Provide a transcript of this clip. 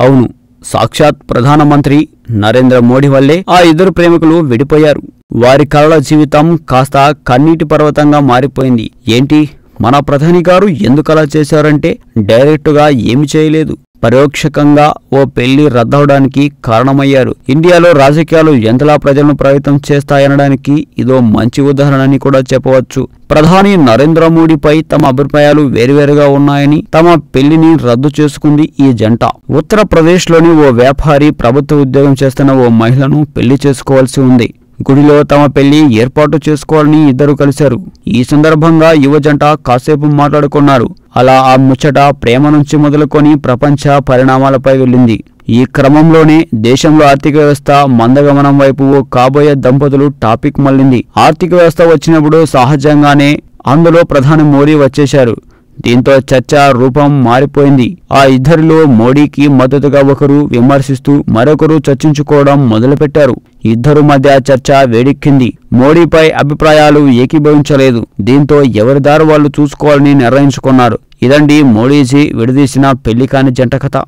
అవును సాక్షాత్ ప్రధానమంత్రి నరేంద్ర మోడీ వల్లే ఆ ఇద్దరు ప్రేమికులు విడిపోయారు. వారి కలల జీవితం కాస్త కన్నీటి పర్వతంగా మారిపోయింది. ఏంటి? మన ప్రధాని గారు ఎందుకలా చేశారంటే డైరెక్టుగా ఏమి చేయలేదు. పరోక్షకంగా ఓ పెళ్ళి రద్దవడానికి కారణమయ్యారు. ఇండియాలో రాజకీయాలు ఎంతలా ప్రజలను ప్రభావితం చేస్తాయనడానికి ఇదో మంచి ఉదాహరణ అని కూడా చెప్పవచ్చు. ప్రధాని నరేంద్ర మోడీపై తమ అభిప్రాయాలు వేరువేరుగా ఉన్నాయని తమ పెళ్ళిని రద్దు చేసుకుంది ఈ జంట. ఉత్తరప్రదేశ్లోని ఓ వ్యాపారి ప్రభుత్వ ఉద్యోగం చేస్తున్న ఓ మహిళను పెళ్ళి చేసుకోవాల్సి ఉంది. గుడిలో తమ పెళ్ళి ఏర్పాటు చేసుకోవాలని ఇద్దరు కలిశారు. ఈ సందర్భంగా యువ జంట కాసేపు మాట్లాడుకున్నారు. అలా ఆ ముచ్చట ప్రేమ నుంచి మొదలుకొని ప్రపంచ పరిణామాలపై వెళ్ళింది. ఈ క్రమంలోనే దేశంలో ఆర్థిక వ్యవస్థ మందగమనం వైపు కాబోయే దంపతులు టాపిక్ మళ్ళింది. ఆర్థిక వ్యవస్థ వచ్చినప్పుడు సహజంగానే అందులో ప్రధాని మోడీ వచ్చేశారు. దీంతో చర్చ రూపం మారిపోయింది. ఆ ఇద్దరిలో మోడీకి మద్దతుగా ఒకరు విమర్శిస్తూ మరొకరు చర్చించుకోవడం మొదలుపెట్టారు. ఇద్దరు మధ్య చర్చ వేడెక్కింది. మోడీపై అభిప్రాయాలు ఏకీభవించలేదు. దీంతో ఎవరిదారు వాళ్ళు చూసుకోవాలని నిర్ణయించుకున్నారు. ఇదండి మోడీజీ విడదీసిన పెళ్ళి కాని జంట కథ.